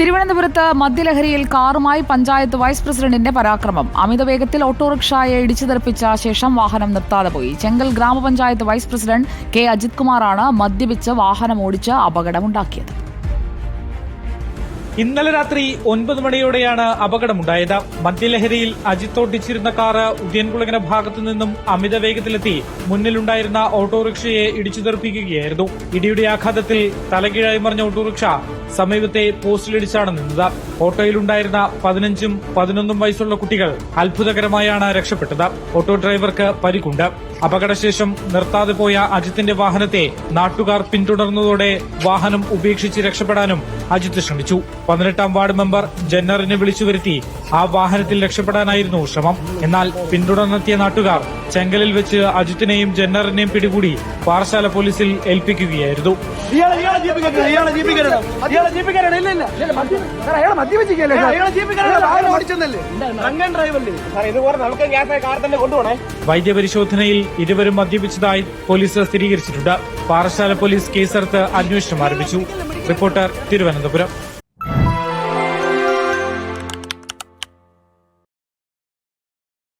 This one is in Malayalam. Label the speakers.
Speaker 1: തിരുവനന്തപുരത്ത് മദ്യലഹരിയിൽ കാറുമായി പഞ്ചായത്ത് വൈസ് പ്രസിഡന്റിന്റെ പരാക്രമം. അമിത വേഗത്തിൽ ഓട്ടോറിക്ഷയെ ഇടിച്ചു തെറിപ്പിച്ച ശേഷം വാഹനം നിർത്താതെ പോയി. ചെങ്കൽ ഗ്രാമപഞ്ചായത്ത് വൈസ് പ്രസിഡന്റ് കെ. അജിത് കുമാറാണ് മദ്യപിച്ച് വാഹനം ഓടിച്ച് അപകടമുണ്ടാക്കിയത്.
Speaker 2: ഇന്നലെ രാത്രി ഒൻപത് മണിയോടെയാണ് അപകടമുണ്ടായത്. മദ്യലഹരിയിൽ അജിത് ഓടിച്ചിരുന്ന കാറ് ഉദ്യൻകുളങ്ങര ഭാഗത്തു നിന്നും അമിത വേഗത്തിലെത്തി മുന്നിലുണ്ടായിരുന്ന ഓട്ടോറിക്ഷയെ ഇടിച്ചു തെറിപ്പിക്കുകയായിരുന്നു. ഇടിയുടെ ആഘാതത്തിൽ തലകീഴായി മറിഞ്ഞ ഓട്ടോറിക്ഷ സമീപത്തെ പോസ്റ്റിലിടിച്ചാണ് നിന്നത്. ഓട്ടോയിലുണ്ടായിരുന്ന പതിനഞ്ചും പതിനൊന്നും വയസ്സുള്ള കുട്ടികൾ അത്ഭുതകരമായാണ് രക്ഷപ്പെട്ടത്. ഓട്ടോ ഡ്രൈവർക്ക് പരിക്കുണ്ട്. അപകടശേഷം നിർത്താതെ പോയ അജിത്തിന്റെ വാഹനത്തെ നാട്ടുകാർ പിന്തുടർന്നതോടെ വാഹനം ഉപേക്ഷിച്ച് രക്ഷപ്പെടാനും അജിത്ത് ശ്രമിച്ചു. പതിനെട്ടാം വാർഡ് മെമ്പർ ജന്നറിനെ വിളിച്ചു വരുത്തി ആ വാഹനത്തിൽ രക്ഷപ്പെടാനായിരുന്നു ശ്രമം. എന്നാൽ പിന്തുടർന്നെത്തിയ നാട്ടുകാർ ചെങ്കലിൽ വെച്ച് അജിത്തിനെയും ജന്നറിനെയും പിടികൂടി പാറശാല പോലീസിൽ ഏൽപ്പിക്കുകയായിരുന്നു.
Speaker 3: ഇതുപോലെ നമുക്ക് ഗ്യാസ് കാർ തന്നെ കൊണ്ടുപോണേ
Speaker 2: വൈദ്യപരിശോധനയിൽ ഇരുവരും മദ്യപിച്ചതായി പോലീസ് സ്ഥിരീകരിച്ചിട്ടുണ്ട്. പാറശാല പോലീസ് കേസെടുത്ത് അന്വേഷണം ആരംഭിച്ചു. റിപ്പോർട്ടർ തിരുവനന്തപുരം.